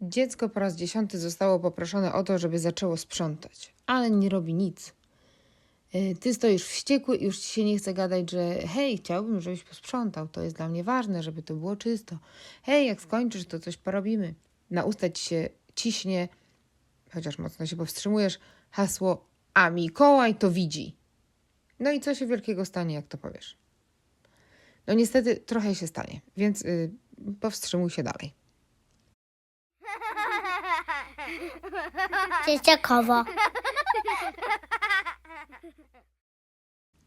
Dziecko po raz dziesiąty zostało poproszone o to, żeby zaczęło sprzątać, ale nie robi nic. Y, Ty stoisz wściekły i już ci się nie chce gadać, że hej, chciałbym, żebyś posprzątał, to jest dla mnie ważne, żeby to było czysto. Hej, jak skończysz, to coś porobimy. Na usta ci się ciśnie, chociaż mocno się powstrzymujesz, hasło a Mikołaj to widzi. No i co się wielkiego stanie, jak to powiesz? No niestety trochę się stanie, więc y, powstrzymuj się dalej. Dzieciakowo.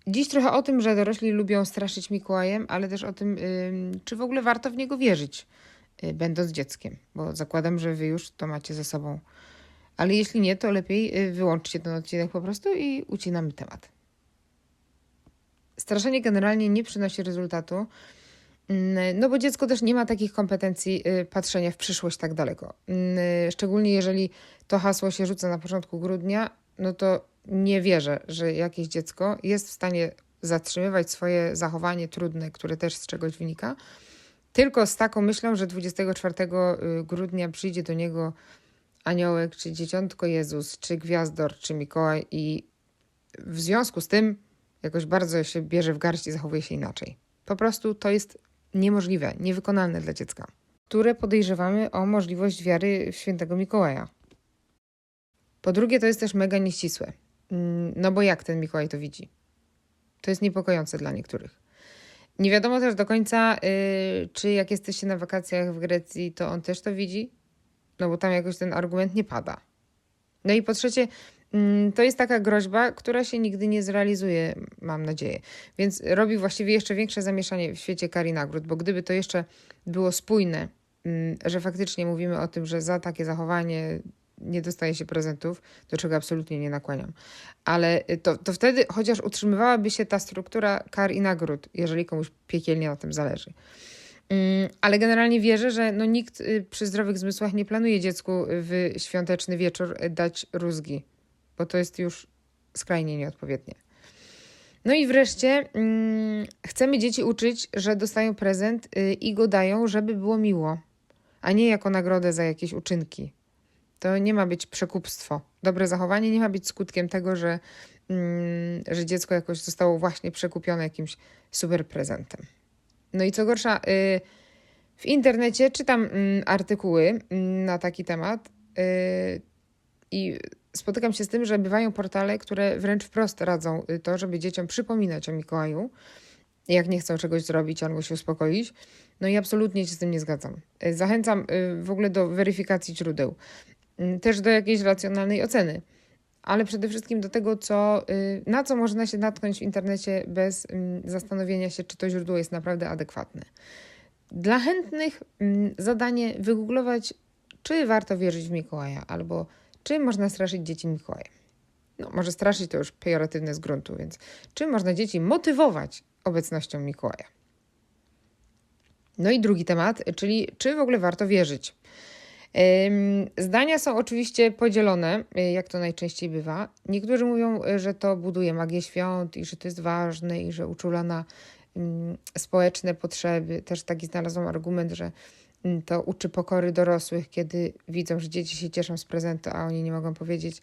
Dziś trochę o tym, że dorośli lubią straszyć Mikołajem, ale też o tym, ym, czy w ogóle warto w niego wierzyć, y, będąc dzieckiem, bo zakładam, że wy już to macie ze sobą. Ale jeśli nie, to lepiej y, wyłączcie ten odcinek po prostu i ucinamy temat. Straszenie generalnie nie przynosi rezultatu, no bo dziecko też nie ma takich kompetencji y, patrzenia w przyszłość tak daleko. Mm, y, Szczególnie jeżeli to hasło się rzuca na początku grudnia, no to nie wierzę, że jakieś dziecko jest w stanie zatrzymywać swoje zachowanie trudne, które też z czegoś wynika, tylko z taką myślą, że 24 grudnia przyjdzie do niego aniołek, czy dzieciątko Jezus, czy gwiazdor, czy Mikołaj i w związku z tym jakoś bardzo się bierze w garść i zachowuje się inaczej. Po prostu to jest niemożliwe, niewykonalne dla dziecka, które podejrzewamy o możliwość wiary w świętego Mikołaja. Po drugie, to jest też mega nieścisłe. Mm, No bo jak ten Mikołaj to widzi? To jest niepokojące dla niektórych. Nie wiadomo też do końca, yy, czy jak jesteście na wakacjach w Grecji, to on też to widzi, no bo tam jakoś ten argument nie pada. No i po trzecie, to jest taka groźba, która się nigdy nie zrealizuje, mam nadzieję. Więc robi właściwie jeszcze większe zamieszanie w świecie kar i nagród, bo gdyby to jeszcze było spójne, mm, że faktycznie mówimy o tym, że za takie zachowanie nie dostaje się prezentów, do czego absolutnie nie nakłaniam. Ale to, to wtedy chociaż utrzymywałaby się ta struktura kar i nagród, jeżeli komuś piekielnie na tym zależy. Mm, Ale generalnie wierzę, że no nikt y, przy zdrowych zmysłach nie planuje dziecku w świąteczny wieczór y, dać rózgi, bo to jest już skrajnie nieodpowiednie. No i wreszcie mm, chcemy dzieci uczyć, że dostają prezent y, i go dają, żeby było miło, a nie jako nagrodę za jakieś uczynki. To nie ma być przekupstwo. Dobre zachowanie nie ma być skutkiem tego, że, mm, że dziecko jakoś zostało właśnie przekupione jakimś super prezentem. No i co gorsza, y, w internecie czytam mm, artykuły na taki temat y, i spotykam się z tym, że bywają portale, które wręcz wprost radzą y, to, żeby dzieciom przypominać o Mikołaju, jak nie chcą czegoś zrobić albo się uspokoić. No i absolutnie się z tym nie zgadzam. Y, Zachęcam y, w ogóle do weryfikacji źródeł, też do jakiejś racjonalnej oceny ale przede wszystkim do tego, co, na co można się natknąć w internecie bez mm, zastanowienia się, czy to źródło jest naprawdę adekwatne. Dla chętnych mm, zadanie wygooglować, czy warto wierzyć w Mikołaja, albo czy można straszyć dzieci Mikołajem. No, może straszyć to już pejoratywne z gruntu, więc czy można dzieci motywować obecnością Mikołaja? No i drugi temat, czyli czy w ogóle warto wierzyć? Zdania są oczywiście podzielone, y, jak to najczęściej bywa. Niektórzy mówią, y, że to buduje magię świąt i że to jest ważne i że uczula na społeczne potrzeby. Też taki znalazłam argument, że to uczy pokory dorosłych, kiedy widzą, że dzieci się cieszą z prezentu, a oni nie mogą powiedzieć,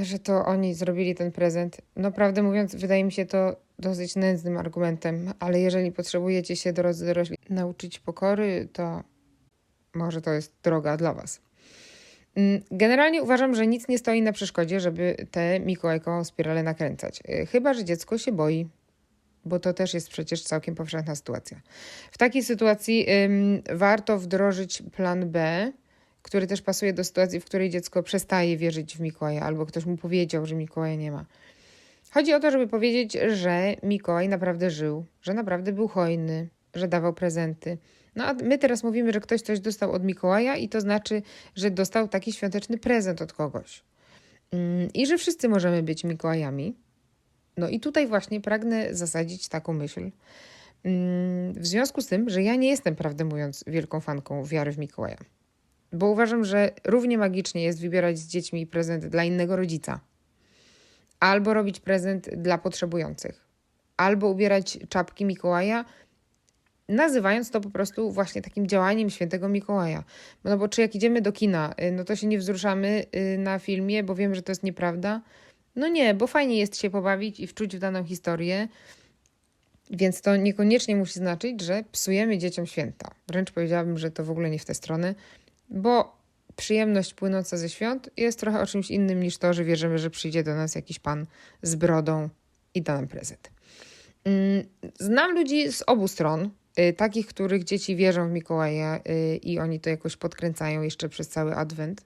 y, że to oni zrobili ten prezent. No, prawdę mówiąc, wydaje mi się to dosyć nędznym argumentem, ale jeżeli potrzebujecie się, drodzy dorośli, nauczyć pokory, to może to jest droga dla Was. Mm, Generalnie uważam, że nic nie stoi na przeszkodzie, żeby tę mikołajkową spiralę nakręcać. Y, Chyba, że dziecko się boi, bo to też jest przecież całkiem powszechna sytuacja. W takiej sytuacji ym, warto wdrożyć plan B, który też pasuje do sytuacji, w której dziecko przestaje wierzyć w Mikołaja albo ktoś mu powiedział, że Mikołaja nie ma. Chodzi o to, żeby powiedzieć, że Mikołaj naprawdę żył, że naprawdę był hojny, że dawał prezenty. No a my teraz mówimy, że ktoś coś dostał od Mikołaja i to znaczy, że dostał taki świąteczny prezent od kogoś. I że wszyscy możemy być Mikołajami. No i tutaj właśnie pragnę zasadzić taką myśl. Mm, W związku z tym, że ja nie jestem, prawdę mówiąc, wielką fanką wiary w Mikołaja. Bo uważam, że równie magicznie jest wybierać z dziećmi prezent dla innego rodzica. Albo robić prezent dla potrzebujących. Albo ubierać czapki Mikołaja nazywając to po prostu właśnie takim działaniem świętego Mikołaja. No bo czy jak idziemy do kina, y, no to się nie wzruszamy y, na filmie, bo wiem, że to jest nieprawda? No nie, bo fajnie jest się pobawić i wczuć w daną historię, więc to niekoniecznie musi znaczyć, że psujemy dzieciom święta. Wręcz powiedziałabym, że to w ogóle nie w tę stronę, bo przyjemność płynąca ze świąt jest trochę o czymś innym niż to, że wierzymy, że przyjdzie do nas jakiś pan z brodą i da nam prezent. Mm, Znam ludzi z obu stron, y, takich, których dzieci wierzą w Mikołaja y, i oni to jakoś podkręcają jeszcze przez cały adwent.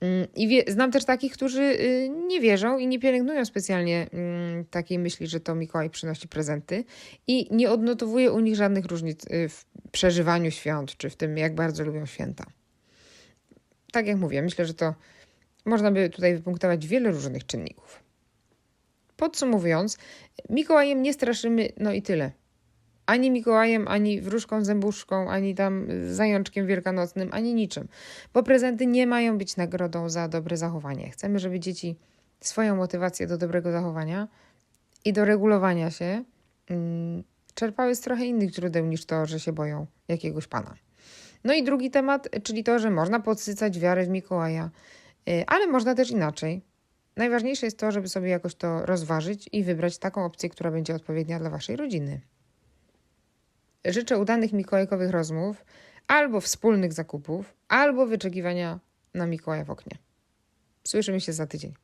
Mm, I wie, znam też takich, którzy y, nie wierzą i nie pielęgnują specjalnie mm, takiej myśli, że to Mikołaj przynosi prezenty i nie odnotowuję u nich żadnych różnic y, w przeżywaniu świąt czy w tym, jak bardzo lubią święta. Tak jak mówię, myślę, że to można by tutaj wypunktować wiele różnych czynników. Podsumowując, Mikołajem nie straszymy, no i tyle. Ani Mikołajem, ani wróżką zębuszką, ani tam zajączkiem wielkanocnym, ani niczym. Bo prezenty nie mają być nagrodą za dobre zachowanie. Chcemy, żeby dzieci swoją motywację do dobrego zachowania i do regulowania się mm, czerpały z trochę innych źródeł niż to, że się boją jakiegoś pana. No i drugi temat, czyli to, że można podsycać wiarę w Mikołaja, y, ale można też inaczej. Najważniejsze jest to, żeby sobie jakoś to rozważyć i wybrać taką opcję, która będzie odpowiednia dla Waszej rodziny. Życzę udanych mikołajkowych rozmów, albo wspólnych zakupów, albo wyczekiwania na Mikołaja w oknie. Słyszymy się za tydzień.